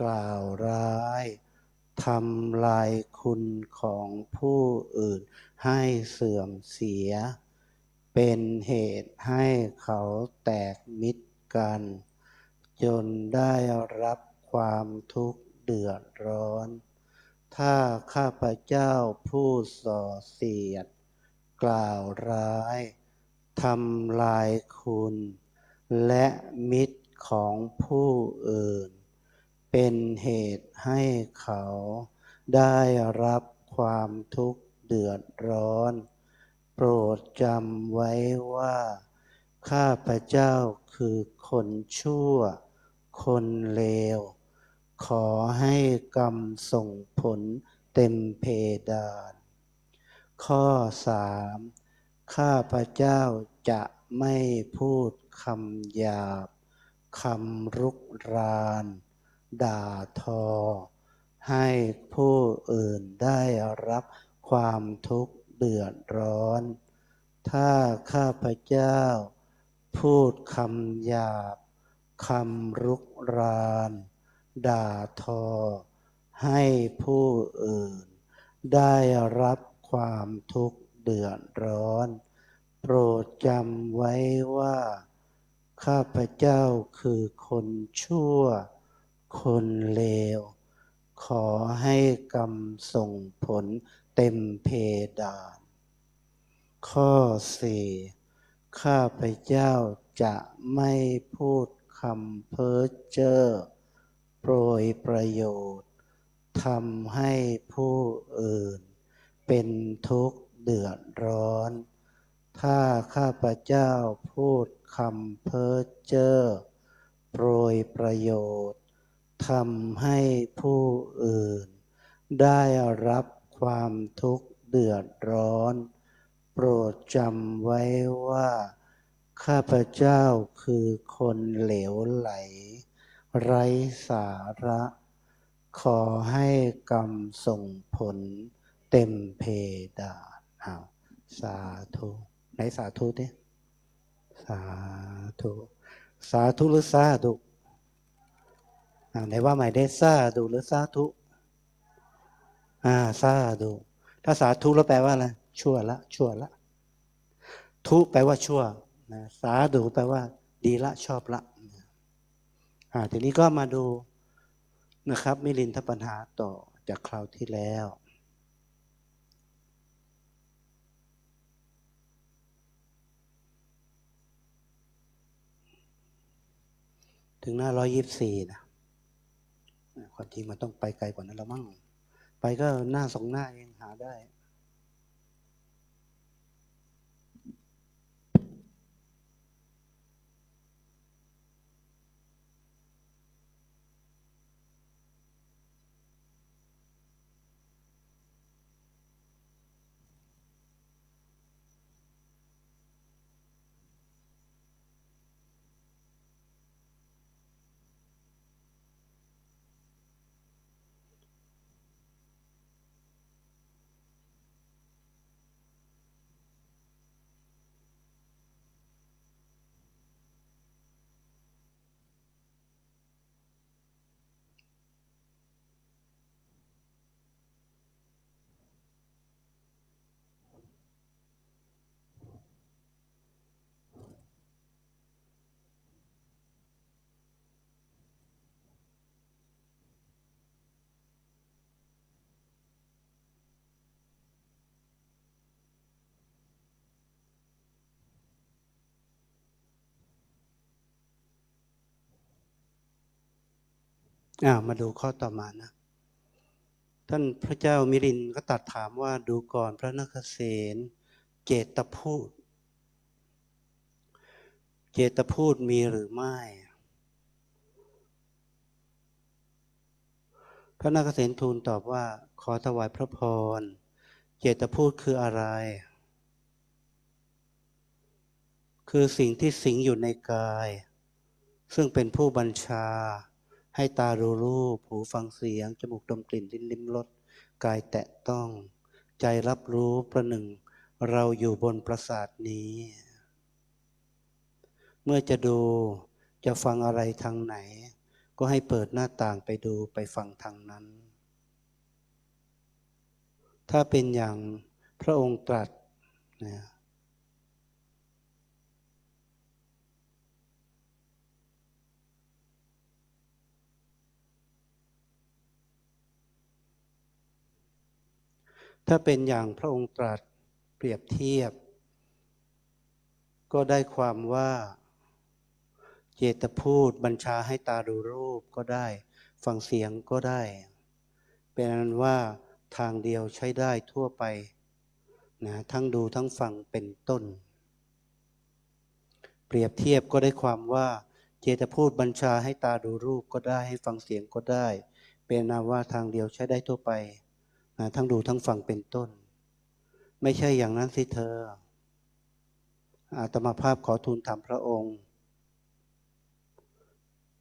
กล่าวร้ายทำลายคุณของผู้อื่นให้เสื่อมเสีย เป็นเหตุให้เขาแตกมิตรกัน จนได้รับความทุกข์เดือดร้อน ถ้าข้าพเจ้าผู้ส่อเสียด กล่าวร้ายทำลายคุณ และมิตรของผู้อื่น เป็นเหตุให้เขาได้รับความทุกข์เดือดร้อน โปรดจำไว้ว่า ข้าพเจ้าคือคนชั่ว คนเลว ขอให้กรรมส่งผลเต็มเพดาน ข้อสามข้าพเจ้าจะไม่พูดคำหยาบคำรุกราน ด่าทอ ให้ผู้อื่นได้รับความทุกข์เดือดร้อน ถ้าข้าพเจ้า พูดคำหยาบคำรุกราน ด่าทอ ให้ผู้อื่น ได้รับความทุกข์เดือดร้อน โปรดจำไว้ว่า ข้าพเจ้าคือคนชั่ว คนเลว ขอให้กรรมส่งผลเต็มเพดาน ข้อสี่ข้าพเจ้าจะไม่พูดคำเพ้อเจ้อโปรยประโยชน์ทำให้ผู้อื่น เป็นทุกข์เดือดร้อน ถ้าข้าพเจ้าพูดคำเพ้อเจ้อโปรยประโยชน์ ทำให้ผู้อื่น ได้รับความทุกข์เดือดร้อน โปรดจำไว้ว่า ข้าพเจ้าคือคนเหลวไหล ไร้สาระ ขอให้กรรมส่งผลเต็มเพดานอ้าสาธุไหนสาธุดิสาธุ สาธุหรือสาธุ ไหนว่าใหม่ได้สาธุหรือสาธุอ่าสาธุถ้าสาธุแล้วแปลว่าอะไรชั่วละชั่วละ ทุแปลว่าชั่วนะสาธุแปลว่า ดีละชอบละอ่าทีนี้ก็มาดูนะครับมิลินทปัญหาต่อจากคราวที่แล้วถึงหน้าร้อยยิบสี่นะ ความจริงมันต้องไปไกลกว่านั้นแล้วมั้งไปก็หน้าสองหน้าเองหาได้ อ่ามาดูข้อต่อมานะ ท่านพระเจ้ามิรินก็ตรัดถามว่าดูก่อนพระนครเสนเจตพูด เจตพูดมีหรือไม่ พระนครเสนทูลตอบว่าขอถวายพระพร เจตพูดคืออะไร คือสิ่งที่สิงอยู่ในกาย ซึ่งเป็นผู้บัญชา ให้ตารู้รูป หูฟังเสียง จมูกดมกลิ่นลิ้นลิ้มรสกายแตะต้อง ใจรับรู้ประหนึ่ง เราอยู่บนปราสาทนี้ เมื่อจะดูจะฟังอะไรทางไหน ก็ให้เปิดหน้าต่างไปดูไปฟังทางนั้น ถ้าเป็นอย่างพระองค์ตรัสนะ ถ้าเป็นอย่างพระองค์ตรัสเปรียบเทียบ ก็ได้ความว่าเจตพูดบัญชาให้ตาดูรูปก็ได้ ฟังเสียงก็ได้ เป็นอันว่าทางเดียวใช้ได้ทั่วไปนะทั้งดูทั้งฟังเป็นต้น เปรียบเทียบก็ได้ความว่าเจตพูดบัญชาให้ตาดูรูปก็ได้ให้ฟังเสียงก็ได้ เป็นนาว่าทางเดียวใช้ได้ทั่วไป นะทั้งดูทั้งฟังเป็นต้น ไม่ใช่อย่างนั้นสิเธอ อาตมาภาพขอทูลถามพระองค์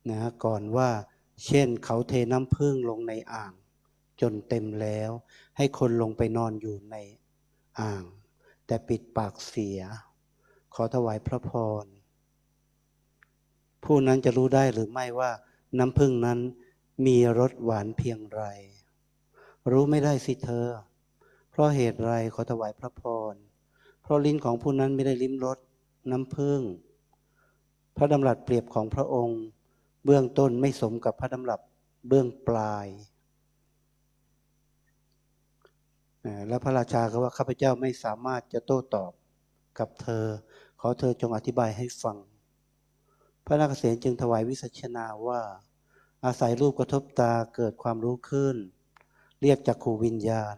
นะก่อนว่า เช่นเขาเทน้ำพึ่งลงในอ่าง จนเต็มแล้ว ให้คนลงไปนอนอยู่ในอ่าง แต่ปิดปากเสีย ขอถวายพระพร ผู้นั้นจะรู้ได้หรือไม่ว่าน้ำพึ่งนั้นมีรสหวานเพียงไร รู้ไม่ได้สิเธอ เพราะเหตุไรขอถวายพระพร เพราะลิ้นของผู้นั้นไม่ได้ลิ้มรสน้ำพึ่ง พระดำรัสเปรียบของพระองค์ เบื้องต้นไม่สมกับพระดำรัสเบื้องปลาย แล้วพระราชาก็ว่าข้าพเจ้าไม่สามารถจะโต้ตอบกับเธอ ขอเธอจงอธิบายให้ฟัง พระนาคเษนจึงถวายวิสัชนาว่า อาศัยรูปกระทบตาเกิดความรู้ขึ้น เรียกจักขูวิญญาณ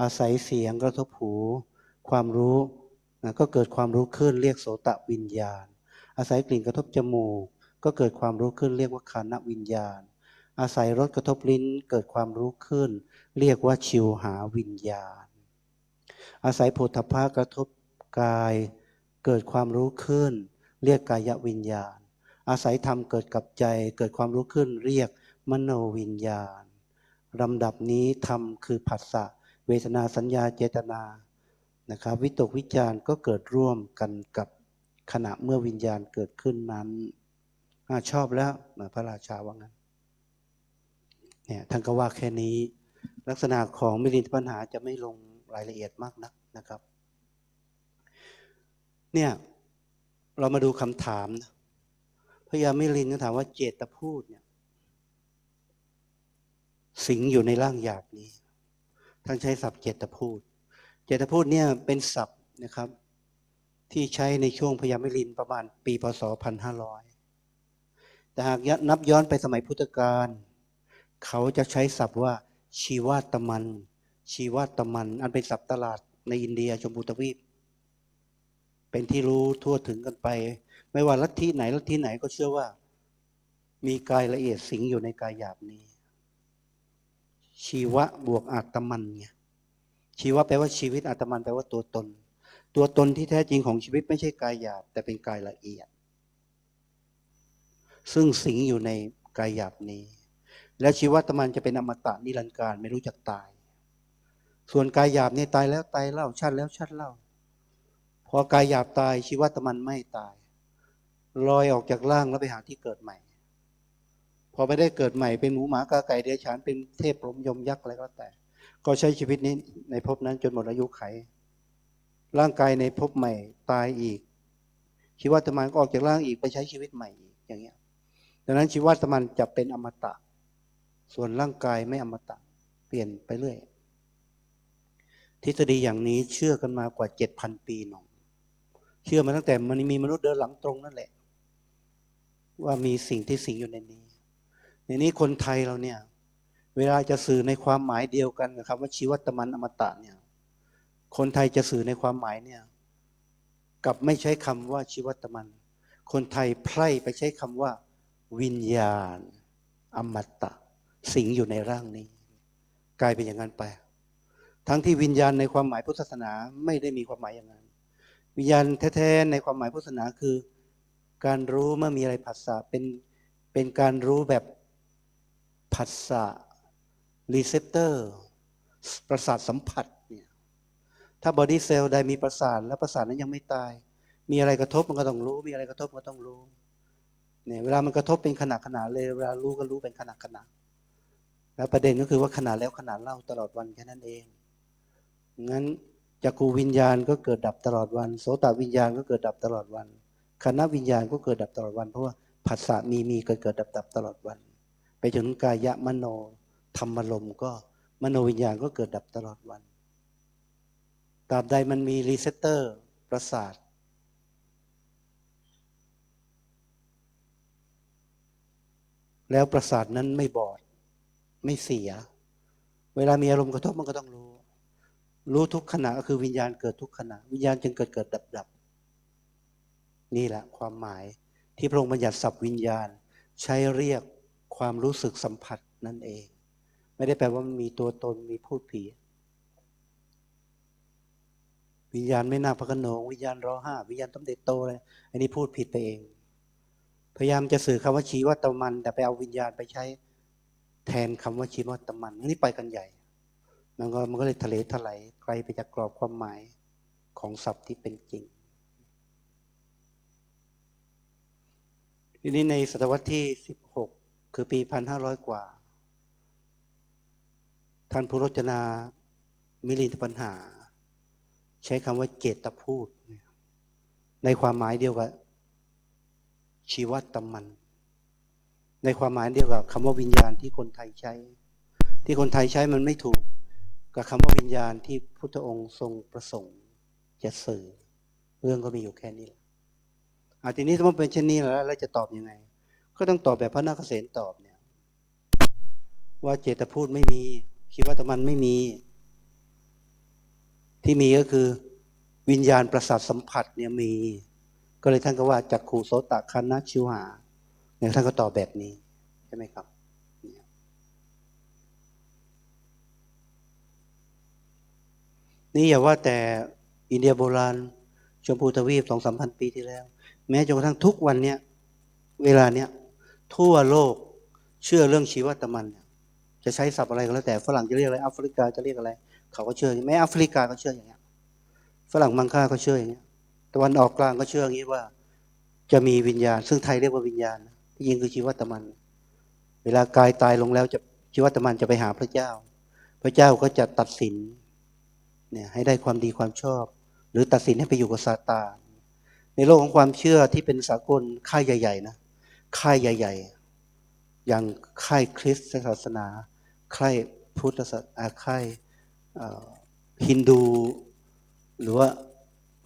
อาศัยเสียงกระทบหู ความรู้ก็เกิดความรู้ขึ้นเรียกโสตวิญญาณ อาศัยกลิ่นกระทบจมูก ก็เกิดความรู้ขึ้นเรียกว่าคานวิญญาณ อาศัยรสกระทบลิ้นเกิดความรู้ขึ้น เรียกว่าชิวหาวิญญาณ อาศัยโผฏฐะกระทบกาย เกิดความรู้ขึ้น เรียกกายวิญญาณ อาศัยธรรมเกิดกับใจ เกิดความรู้ขึ้น เรียกมโนวิญญาณ ลำดับนี้ธรรมคือผัสสะเวทนาสัญญาเจตนานะครับวิตกวิจารก็เกิดร่วมกันกับขณะเมื่อวิญญาณเกิดขึ้นนั้นอชอบแล้วพระราชาว่างั้นเนี่ยท่านก็ว่าแค่นี้ ลักษณะของมิลินปัญหาจะไม่ลงรายละเอียดมากนักนะครับ เนี่ยเรามาดูคำถามนะพระยามิลินก็ถามว่าเจตพูดเนี่ย สิงอยู่ในร่างหยาบนี้ ท่านใช้ศัพท์เจตพูด เจตพูดเนี่ยเป็นศัพท์นะครับ ที่ใช้ในช่วงพยามิลินประมาณปีพศพันห้าร้อยแต่หากนับย้อนไปสมัยพุทธกาลเขาจะใช้ศัพท์ว่า ชีวาตมัน ชีวาตมัน อันเป็นศัพท์ตลาดในอินเดียชมพูทวีป เป็นที่รู้ทั่วถึงกันไป ไม่ว่าลัทธิไหนลัทธิไหนก็เชื่อว่า มีกายละเอียดสิงอยู่ในกายหยาบนี้ ชีวะบวกอาตมันเนี่ยชีวะแปลว่าชีวิตอาตมันแปลว่าตัวตน ตัวตนที่แท้จริงของชีวิตไม่ใช่กายหยาบ แต่เป็นกายละเอียด ซึ่งสิงอยู่ในกายหยาบนี้ แล้วชีวะตมันจะเป็นอมตะนิรันดร์การไม่รู้จักตาย ส่วนกายหยาบเนี่ยตายแล้วตายเล่าชัดแล้วชัดเล่า พอกายหยาบตายชีวะตมันไม่ตาย ลอยออกจากร่างแล้วไปหาที่เกิดใหม่ พอไม่ได้เกิดใหม่เป็นหมูหมากาไก่เดรัจฉานเป็นเทพลมยมยักษ์อะไรก็แต่ ก็ใช้ชีวิตนี้ในภพนั้นจนหมดอายุไข ร่างกายในภพใหม่ตายอีก ชีวะตมันก็ออกจากร่างอีกไปใช้ชีวิตใหม่อีกอย่างเงี้ยดังนั้นชีวะตมันจะเป็นอมตะ ส่วนร่างกายไม่อมตะ เปลี่ยนไปเรื่อยทฤษฎีอย่างนี้เชื่อกันมากว่าเจ็ดพันปีหนองเชื่อมาตั้งแต่มันมีมนุษย์เดินหลังตรงนั่นแหละ ว่ามีสิ่งที่สิงอยู่ในนี้ ในนี้คนไทยเราเนี่ย เวลาจะสื่อในความหมายเดียวกันนะครับว่าชีวัตมันอมตะเนี่ย คนไทยจะสื่อในความหมายเนี่ยกับไม่ใช้คำว่าชีวัตมัน คนไทยไพร่ไปใช้คำว่า วิญญาณ อมตะ สิงอยู่ในร่างนี้ กลายเป็นอย่างนั้นไป ทั้งที่วิญญาณในความหมายพุทธศาสนาไม่ได้มีความหมายอย่างนั้น วิญญาณแท้ๆในความหมายพุทธศาสนาคือ การรู้เมื่อมีอะไรผัสสะเป็นเป็นการรู้แบบ ผัสสะรีเซพเตอร์ประสาทสัมผัสเนี่ยถ้าบอดี้เซลล์ใดมีประสาทแล้วประสาทนั้นยังไม่ตาย มีอะไรกระทบมันก็ต้องรู้ มีอะไรกระทบก็ต้องรู้เนี่ยเวลามันกระทบเป็นขณะขณะเลยเวลารู้ก็รู้เป็นขณะขณะแล้วประเด็นก็คือว่าขณะแล้วขณะเล่าตลอดวันแค่นั้นเอง งั้นจักรูวิญญาณก็เกิดดับตลอดวัน โสตวิญญาณก็เกิดดับตลอดวันคณะวิญญาณก็เกิดดับตลอดวัน เพราะว่าผัสสะมีมีเกิดเกิดดับดับตลอดวัน จนถึงกายะมโนธรรมลมก็มโนวิญญาณก็เกิดดับตลอดวันตราบใดมันมีรีเซตเตอร์ประสาท แล้วประสาทนั้นไม่บอด ไม่เสีย เวลามีอารมณ์กระทบมันก็ต้องรู้ รู้ทุกขณะก็คือวิญญาณเกิดทุกขณะ วิญญาณจึงเกิดเกิดดับดับนี่แหละความหมายที่พระองค์บัญญัติศัพท์วิญญาณใช้เรียก ความรู้สึกสัมผัสนั่นเอง ไม่ได้แปลว่ามันมีตัวตนมีพูดผี วิญญาณไม่น่าพระโขนงวิญญาณร้อห้าวิญญาณต้มเด็ดโตเลยอันนี้พูดผิดไปเอง พยายามจะสื่อคำว่าชีวัตมัน แต่ไปเอาวิญญาณไปใช้แทนคำว่าชีวัตมันอันนี้ไปกันใหญ่ มันก็มันก็เลยทะเลถลายไกลไปจากกรอบความหมายของศัพท์ที่เป็นจริงทีนี้ในศตวรรษที่ 16 คือปี1,500กว่า ท่านผู้รจนา มิลินทปัญหา ใช้คำว่าเจตพูด ในความหมายเดียวกับ ชีวตมัน ในความหมายเดียวกับคำว่าวิญญาณที่คนไทยใช้ ที่คนไทยใช้มันไม่ถูก กับคำว่าวิญญาณที่พุทธองค์ทรงประสงค์จะสื่อ เรื่องก็มีอยู่แค่นี้แหละอาทีนี้ถ้ามันเป็นเช่นนี้แล้วเราจะตอบยังไง ก็ต้องตอบแบบพระนาคเษนตอบเนี่ย ว่าเจตพูดไม่มีชีวัตมันไม่มี ที่มีก็คือ วิญญาณประสาทสัมผัสเนี่ยมี ก็เลยท่านก็ว่าจักขู่โสตคันนะชิวหาเนี่ยท่านก็ตอบแบบนี้ใช่ไหมครับนี่อย่าว่าแต่อินเดียโบราณ ชมพูทวีปสองสามพันปีที่แล้ว แม้จนกระทั่งทุกวันเนี้ยเวลาเนี้ย ทั่วโลกเชื่อเรื่องชีวตมันเนี่ยจะใช้ศัพท์อะไรก็แล้วแต่ฝรั่งจะเรียกอะไรแอฟริกาจะเรียกอะไร เขาก็เชื่อแม้แอฟริกาก็เชื่ออย่างเงี้ยฝรั่งมังค่าก็เชื่ออย่างเงี้ยตะวันออกกลางก็เชื่ออย่างนี้ว่า จะมีวิญญาณ ซึ่งไทยเรียกว่าวิญญาณที่จริงคือชีวตมัน เวลากายตายลงแล้วจะชีวตมันจะไปหาพระเจ้า พระเจ้าก็จะตัดสินเนี่ยให้ได้ความดีความชอบ หรือตัดสินให้ไปอยู่กับซาตานในโลกของความเชื่อที่เป็นสากลค่ายใหญ่ ๆ นะ ค่ายใหญ่ ๆ อย่างค่ายคริสต์ศาสนาค่ายพุทธศาสนาค่ายฮินดู หรือว่า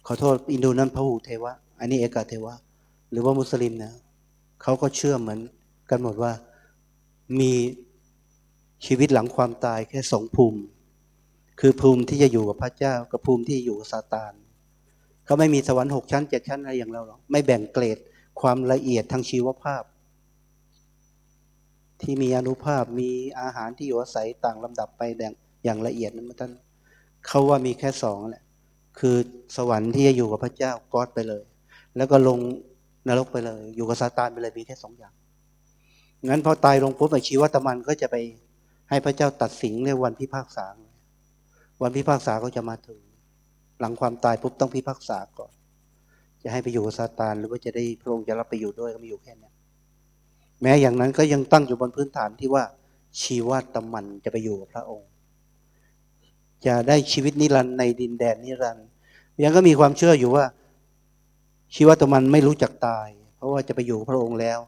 ขอโทษอินดูนั้นพระหูเทวะ อันนี้เอกาเทวะ หรือว่ามุสลิมนะเขาก็เชื่อเหมือนกันหมดว่ามีชีวิตหลังความตายแค่สองภูมิ คือภูมิที่จะอยู่กับพระเจ้า กับภูมิที่อยู่กับซาตานเขาไม่มีสวรรค์หกชั้นเจ็ดชั้นอะไรอย่างเราหรอกไม่แบ่งเกรด ความละเอียดทางชีวภาพ ที่มีอนุภาพมีอาหารที่อยู่อาศัยต่างลำดับไปแดงอย่างละเอียดนั้นท่านเขาว่ามีแค่สองแหละ คือสวรรค์ที่จะอยู่กับพระเจ้ากอดไปเลย แล้วก็ลงนรกไปเลย อยู่กับซาตานไปเลยมีแค่สองอย่างงั้นพอตายลงปุ๊บไอชีวตมันก็จะไปให้พระเจ้าตัดสินในวันพิพากษา วันพิพากษาก็จะมาถึง หลังความตายปุ๊บต้องพิพากษาก่อน จะให้ไปอยู่กับซาตานหรือว่าจะได้พระองค์จะรับไปอยู่ด้วยก็ไมีอยู่แค่นี้แม้อย่างนั้นก็ยังตั้งอยู่บนพื้นฐานที่ว่าชีวตมันจะไปอยู่กับพระองค์ จะได้ชีวิตนิรันดร์ในดินแดนนิรันดร์ยังก็มีความเชื่ออยู่ว่า ชีวตมันไม่รู้จักตาย เพราะว่าจะไปอยู่พระองค์แล้ว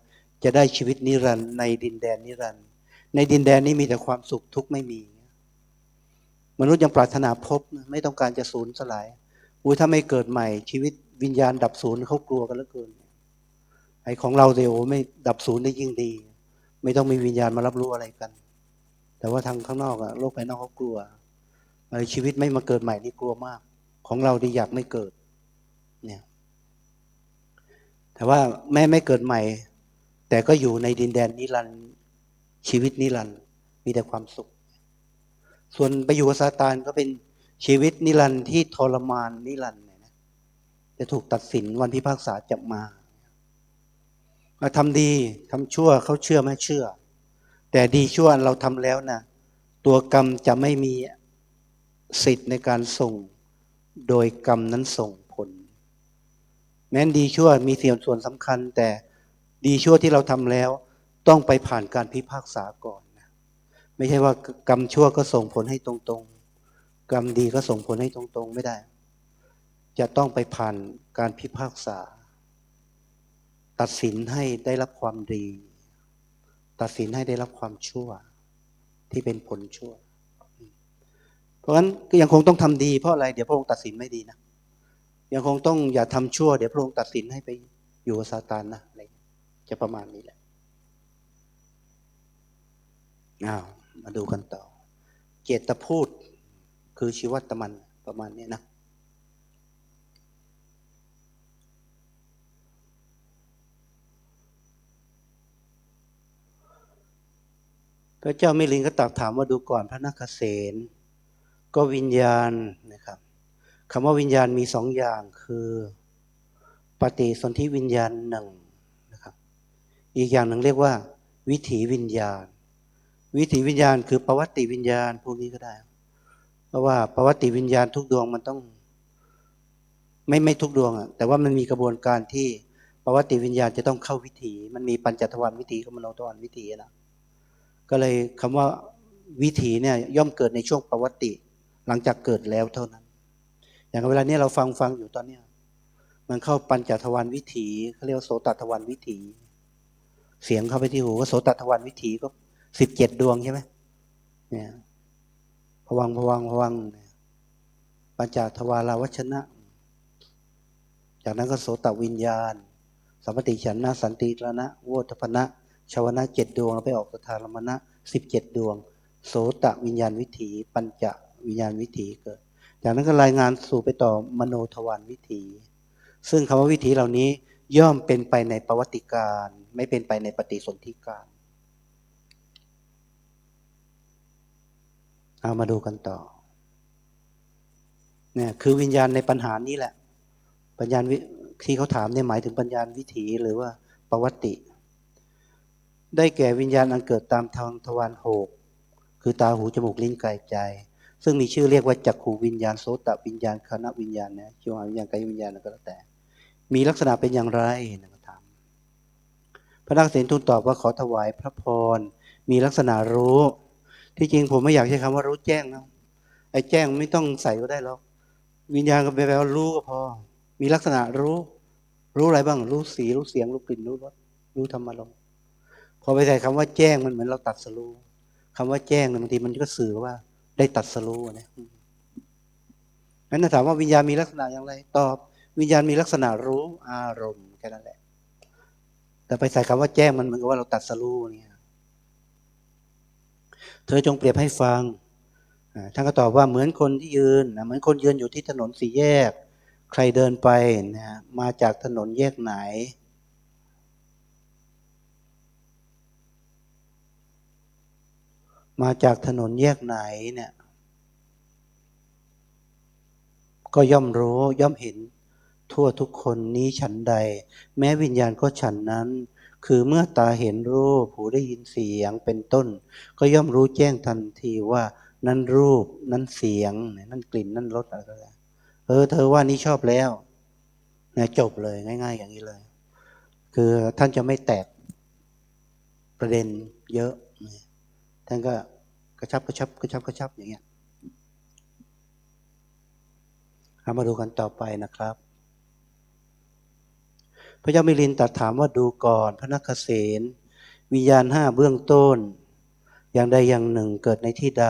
จะได้ชีวิตนิรันดร์ในดินแดนนิรันดร์ในดินแดนนี้มีแต่ความสุขทุกข์ไม่มี มนุษย์ยังปรารถนาพบไม่ต้องการจะสูญสลาย อุ้ยถ้าไม่เกิดใหม่ ชีวิตวิญญาณดับศูนย์เขากลัวกันเหลือเกินไอ้ของเราเดียวไม่ดับศูนย์ได้ยิ่งดี ไม่ต้องมีวิญญาณมารับรู้อะไรกัน แต่ว่าทางข้างนอกอะโลกภายนอกเขากลัวอะไรชีวิตไม่มาเกิดใหม่นี่กลัวมาก ของเราดีอยากไม่เกิด เนี่ย แต่ว่าแม่ไม่เกิดใหม่ แต่ก็อยู่ในดินแดนนิรันดร์ชีวิตนิรันดร์มีแต่ความสุข ส่วนไปอยู่กับซาตานก็เป็น ชีวิตนิรันดร์ที่ทรมานนิรันดร์นะจะถูกตัดสินวันพิพากษาจะมาทำดีทำชั่วเขาเชื่อไม่เชื่อ แต่ดีชั่วเราทำแล้วนะตัวกรรมจะไม่มีสิทธิ์ในการส่ง โดยกรรมนั้นส่งผล แม้นดีชั่วมีเสียส่วนสำคัญ แต่ดีชั่วที่เราทำแล้ว ต้องไปผ่านการพิพากษาก่อนนะไม่ใช่ว่ากรรมชั่วก็ส่งผลให้ตรง กรรมดีก็ส่งผลให้ตรงๆไม่ได้ จะต้องไปผ่านการพิพากษา ตัดสินให้ได้รับความดี ตัดสินให้ได้รับความชั่ว ที่เป็นผลชั่ว เพราะฉะนั้นก็ยังคงต้องทำดีเพราะอะไร เดี๋ยวพระองค์ตัดสินไม่ดีนะยังคงต้องอย่าทำชั่ว เดี๋ยวพระองค์ตัดสินให้ไปอยู่กับซาตานนะอะไรจะประมาณนี้แหละอ้าวมาดูกันต่อ เจตพูด คือชีวัตมันประมาณนี้นะพระเจ้ามิลินก็ตรัสถามว่าดูก่อนพระนักเษนก็วิญญาณนะครับคำว่าวิญญาณมีสองอย่างคือ ปฏิสนธิวิญญาณหนึ่งนะครับ อีกอย่างหนึ่งเรียกว่า วิถีวิญญาณ วิถีวิญญาณคือประวัติวิญญาณพวกนี้ก็ได้ เพราะว่าประวัติวิญญาณทุกดวงมันต้อง ไม่ไม่ทุกดวงอะแต่ว่ามันมีกระบวนการที่ประวัติวิญญาณจะต้องเข้าวิถี มันมีปัญจทวารวิถีกับมโนทวารวิถีนะก็เลยคำว่าวิถีเนี่ยย่อมเกิดในช่วงประวัติหลังจากเกิดแล้วเท่านั้น อย่างเวลาเนี้ยเราฟังฟังอยู่ตอนเนี้ยมันเข้าปัญจทวารวิถีเขาเรียกโสตทวารวิถี เสียงเข้าไปที่หูก็โสตทวารวิถีก็สิบเจ็ดดวงใช่ไหมเนี่ย วังค์พวังค์พวังปัญจทวาราวัชนะ จากนั้นก็โสตวิญญาณ สัมปติฉันนะสันติรณะโวทพนะชาวนะเจ็ดดวงแล้วไปออกสถารมณะสิบเจ็ดดวง โสตวิญญาณวิถี ปัญจวิญญาณวิถีเกิด จากนั้นก็รายงานสู่ไปต่อมโนทวารวิถี ซึ่งคำว่าวิถีเหล่านี้ย่อมเป็นไปในประวัติการ ไม่เป็นไปในปฏิสนธิการ เอามาดูกันต่อ เนี่ยคือวิญญาณในปัญหานี้แหละ ปัญญาณที่เขาถามเนี่ยหมายถึงปัญญาณวิถีหรือว่าประวัติ ได้แก่วิญญาณอันเกิดตามทางทวารหกคือตาหูจมูกลิ้นกายใจ ซึ่งมีชื่อเรียกว่าจักขูวิญญาณโสตวิญญาณคณะวิญญาณนะชิวหาวิญญาณกายวิญญาณก็แล้วแต่ มีลักษณะเป็นอย่างไรนะก็ถามพระนักเสนทูลตอบว่าขอถวายพระพรมีลักษณะรู้ ที่จริงผมไม่อยากใช้คำว่ารู้แจ้งนะไอ้แจ้งไม่ต้องใส่ก็ได้หรอกวิญญาณก็แปลว่ารู้ก็พอ มีลักษณะรู้ รู้อะไรบ้าง รู้สีรู้เสียงรู้กลิ่นรู้รสรู้ธรรมารมณ์พอไปใส่คำว่าแจ้งมันเหมือนเราตัดสรู้คำว่าแจ้งเนี่ยบางทีมันก็สื่อว่า ได้ตัดสรู้นะงั้นถามว่าวิญญาณมีลักษณะอย่างไร ตอบ วิญญาณมีลักษณะรู้อารมณ์แค่นั้นแหละ แต่ไปใส่คำว่าแจ้งมันเหมือนกับว่าเราตัดสรู้เนี่ย ธอจงเปรียบให้ฟัง ท่านก็ตอบว่าเหมือนคนที่ยืนเหมือนคนยืนอยู่ที่ถนนสี่แยก ใครเดินไปนะมาจากถนนแยกไหน มาจากถนนแยกไหนเนี่ยก็ย่อมรู้ย่อมเห็นทั่วทุกคนนี้ฉันใด แม้วิญญาณก็ฉันนั้น คือเมื่อตาเห็นรูป หูได้ยินเสียงเป็นต้น ก็ย่อมรู้แจ้งทันทีว่านั่นรูปนั่นเสียงนั่นกลิ่นนั่นรสอะไรก็แล้วเออ เธอว่านี้ชอบแล้วเนี่ยจบเลยง่าย ๆ อย่างนี้เลย คือท่านจะไม่แตกประเด็นเยอะ ท่านก็กระชับกระชับกระชับกระชับอย่างเงี้ยเอามาดูกันต่อไปนะครับ พระเจ้ามิลินตรัสถามว่าดูก่อน พระนักเกษนวิญญาณห้าเบื้องต้น อย่างใดอย่างหนึ่งเกิดในที่ใด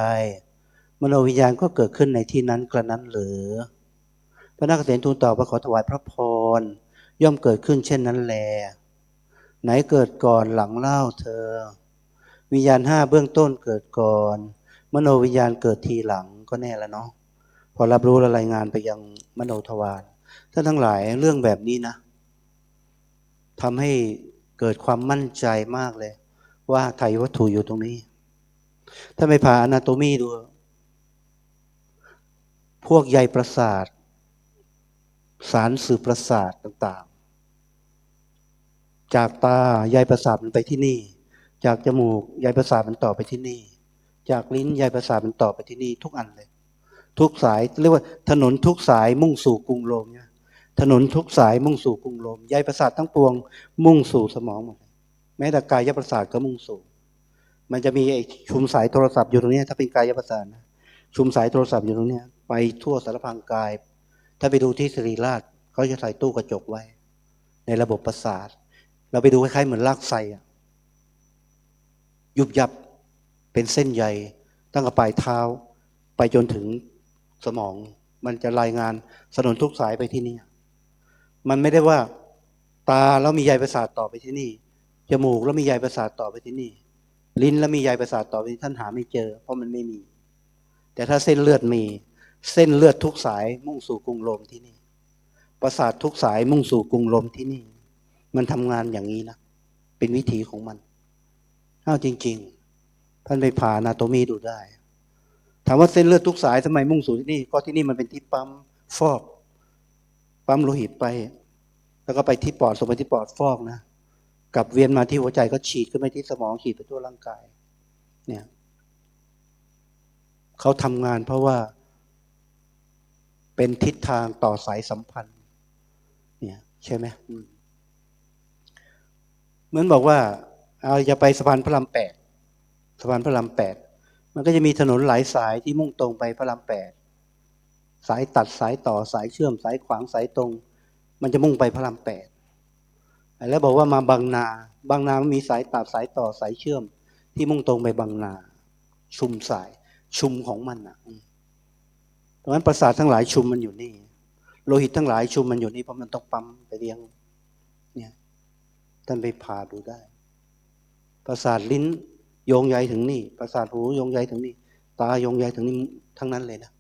มโนวิญญาณก็เกิดขึ้นในที่นั้นกระนั้นหรือ พระนักเกษนทูลตอบว่าขอถวายพระพรย่อมเกิดขึ้นเช่นนั้นแล ไหนเกิดก่อนหลังเล่าเธอ วิญญาณห้าเบื้องต้นเกิดก่อน มโนวิญญาณเกิดทีหลังก็แน่แล้วเนาะพอรับรู้และรายงานไปยังมโนทวารท่านทั้งหลายเรื่องแบบนี้นะ ทำให้เกิดความมั่นใจมากเลย ว่าไทยวัตถุอยู่ตรงนี้ ถ้าไม่ผ่าอนาโตมีดู พวกใยประสาท สารสื่อประสาทต่างๆ จากตาใยประสาทมันไปที่นี่ จากจมูกใยประสาทมันต่อไปที่นี่ จากลิ้นใยประสาทมันต่อไปที่นี่ ทุกอันเลย ทุกสายเรียกว่าถนนทุกสายมุ่งสู่กรุงโรมเนี่ย ถนนทุกสายมุ่งสู่กรุงโรมใยประสาททั้งปวง มุ่งสู่สมองหมดแม้แต่กายประสาทก็มุ่งสู่ มันจะมีไอ้ชุมสายโทรศัพท์อยู่ตรงนี้ถ้าเป็นกายประสาทนะชุมสายโทรศัพท์อยู่ตรงนี้ไปทั่วสารพางกาย ถ้าไปดูที่สิริราชเขาจะใส่ตู้กระจกไว้ ในระบบประสาท เราไปดูคล้ายๆเหมือนลากไซอะยุบยับเป็นเส้นใยตั้งแต่ปลายเท้า ไปจนถึงสมอง มันจะรายงานสนนทุกสายไปที่นี่ มันไม่ได้ว่า ตาแล้วมีใยประสาทต่อไปที่นี่ จมูกแล้วมีใยประสาทต่อไปที่นี่ ลิ้นแล้วมีใยประสาทต่อไปที่ท่านหาไม่เจอ เพราะมันไม่มี แต่ถ้าเส้นเลือดมี เส้นเลือดทุกสายมุ่งสู่กรุงโรมที่นี่ ประสาททุกสายมุ่งสู่กรุงโรมที่นี่ มันทำงานอย่างนี้นะ เป็นวิถีของมันเอาจริง ๆ ท่านไปผ่านาโตมีดูได้ ถามว่าเส้นเลือดทุกสายทำไมมุ่งสู่ที่นี่ก็ที่นี่มันเป็นที่ปั๊มฟอก ปั๊มโลหิตไป แล้วก็ไปที่ปอดส่งไปที่ปอดฟอกนะกลับเวียนมาที่หัวใจก็ฉีดขึ้นไปที่สมองฉีดไปทั่วร่างกาย เนี่ยเขาทำงานเพราะว่า เป็นทิศทางต่อสายสัมพันธ์ เนี่ย ใช่ไหมเหมือนบอกว่า เอาจะไปสะพานพระรามแปดสะพานพระรามแปดมันก็จะมีถนนหลายสายที่มุ่งตรงไปพระรามแปด สายตัดสายต่อสายเชื่อมสายขวางสายตรง มันจะมุ่งไปพระรามแปดแล้วบอกว่ามาบางนา บางนามันมีสายตัดสายต่อสายเชื่อม ที่มุ่งตรงไปบางนา ชุมสายชุมของมันอะเพราะฉะนั้นประสาททั้งหลายชุมมันอยู่นี่ โลหิตทั้งหลายชุมมันอยู่นี่เพราะมันต้องปั๊มไปเลี้ยง เนี่ยท่านไปผ่าดูได้ ประสาทลิ้นโยงใยถึงนี่ ประสาทหูโยงใยถึงนี่ ตาโยงใยถึงนี่ทั้งนั้นเลยนะ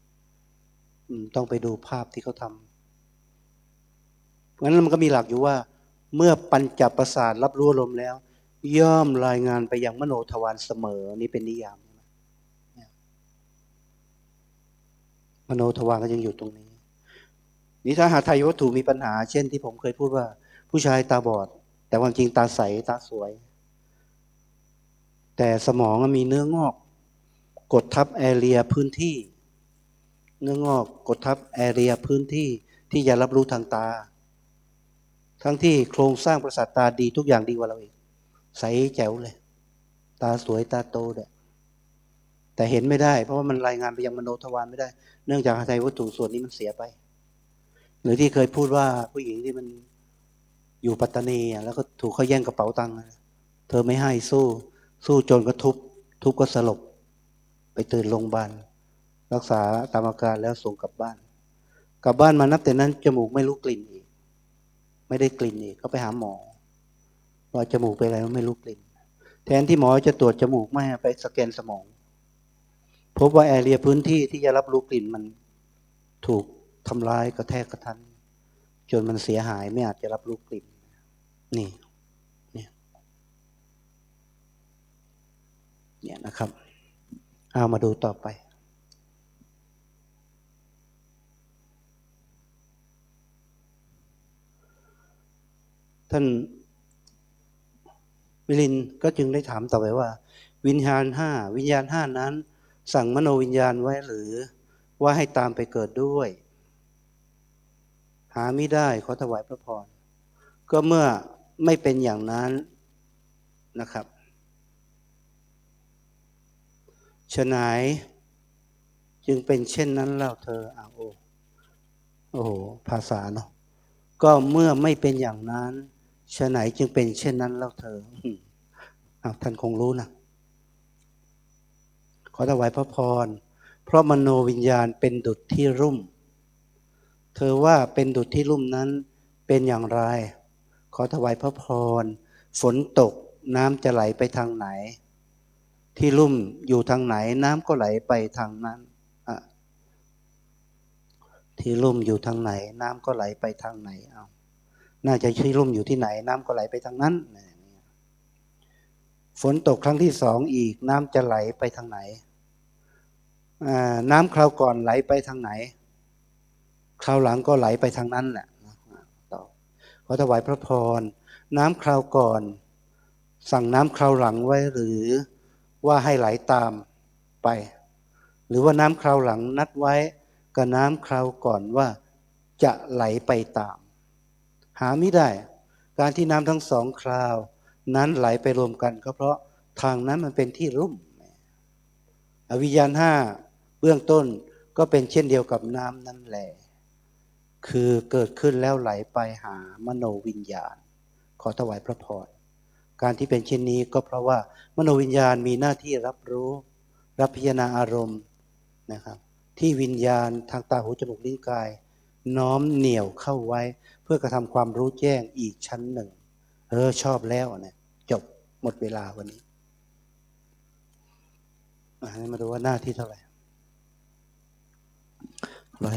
ต้องไปดูภาพที่เขาทำงั้นมันก็มีหลักอยู่ว่า เมื่อปัญจประสาทรับรู้ลมแล้ว ย่อมรายงานไปยังมโนทวารเสมอนี่เป็นนิยามมโนทวารก็ยังอยู่ตรงนี้นี่ถ้าหาไทยวัตถุมีปัญหา เช่นที่ผมเคยพูดว่า ผู้ชายตาบอด แต่ความจริงตาใสตาสวย แต่สมองมีเนื้องอก กดทับแอเรียพื้นที่ เนื้องอกกดทับแอเรียพื้นที่ที่จะรับรู้ทางตา ทั้งที่โครงสร้างประสาทตาดีทุกอย่างดีกว่าเราเองใสแจ๋วเลย ตาสวยตาโตเด้แต่เห็นไม่ได้ เพราะว่ามันรายงานไปยังมโนทวารไม่ได้ เนื่องจากหาไทยวัตถุส่วนนี้มันเสียไป หรือที่เคยพูดว่าผู้หญิงที่มันอยู่ปัตตานีอะแล้วก็ถูกเขาแย่งกระเป๋าตังค์เธอไม่ให้สู้ สู้จนก็ทุบ ทุบก็สลบ ไปตื่นโรงพยาบาล รักษาตามอาการแล้วส่งกลับบ้าน กลับบ้านมานับแต่นั้นจมูกไม่รู้กลิ่นอีก ไม่ได้กลิ่นอีกก็ไปหาหมอว่าจมูกเป็นอะไรไม่รู้กลิ่น แทนที่หมอจะตรวจจมูกไม่ไปสแกนสมอง พบว่าแอเรียพื้นที่ที่จะรับรู้กลิ่นมันถูกทำร้ายกระแทกกระทันจนมันเสียหายไม่อาจจะรับรู้กลิ่น นี่เนี่ยเนี่ยนะครับ เอามาดูต่อไป ท่านมิลินก็จึงได้ถามต่อไปว่า วิญญาณห้าวิญญาณห้านั้น สั่งมโนวิญญาณไว้หรือ ว่าให้ตามไปเกิดด้วย หาไม่ได้ขอถวายพระพรก็เมื่อไม่เป็นอย่างนั้นนะครับฉะไหนจึงเป็นเช่นนั้นแล้วเธออาโอโอ้โหภาษาเนาะก็เมื่อไม่เป็นอย่างนั้น ฉะไหนจึงเป็นเช่นนั้นแล้วเธออาท่านคงรู้นะขอถวายพระพร เพราะมโนวิญญาณเป็นดุจที่รุ่ม เธอว่าเป็นดุจที่รุ่มนั้นเป็นอย่างไร ขอถวายพระพร ฝนตกน้ำจะไหลไปทางไหน ที่ลุ่มอยู่ทางไหน น้ำก็ไหลไปทางนั้นที่ลุ่มอยู่ทางไหน น้ำก็ไหลไปทางไหนเอา น่าจะที่ลุ่มอยู่ที่ไหน น้ำก็ไหลไปทางนั้น ฝนตกครั้งที่สองอีก น้ำจะไหลไปทางไหน น้ำคราวก่อนไหลไปทางไหน คราวหลังก็ไหลไปทางนั้นแหละต่อขอถวายพระพร น้ำคราวก่อน สั่งน้ำคราวหลังไว้หรือว่าให้ไหลตามไป หรือว่าน้ำคราวหลังนัดไว้กับน้ำคราวก่อนว่าจะไหลไปตาม หาไม่ได้ การที่น้ำทั้งสองคราว นั้นไหลไปรวมกันก็เพราะทางนั้นมันเป็นที่รุ่ม อวิญญาณห้าเบื้องต้นก็เป็นเช่นเดียวกับน้ำนั่นแหละ คือเกิดขึ้นแล้วไหลไปหามโนวิญญาณ ขอถวายพระพรการที่เป็นเช่นนี้ก็เพราะว่ามโนวิญญาณมีหน้าที่รับรู้ รับพิจารณาอารมณ์นะครับ ที่วิญญาณทางตาหูจมูกลิ้นกาย น้อมเหนี่ยวเข้าไว้ เพื่อกระทำความรู้แจ้งอีกชั้นหนึ่ง เออชอบแล้วเนี่ยจบหมดเวลาวันนี้มาดูว่าหน้าที่เท่าไหร่ร้อย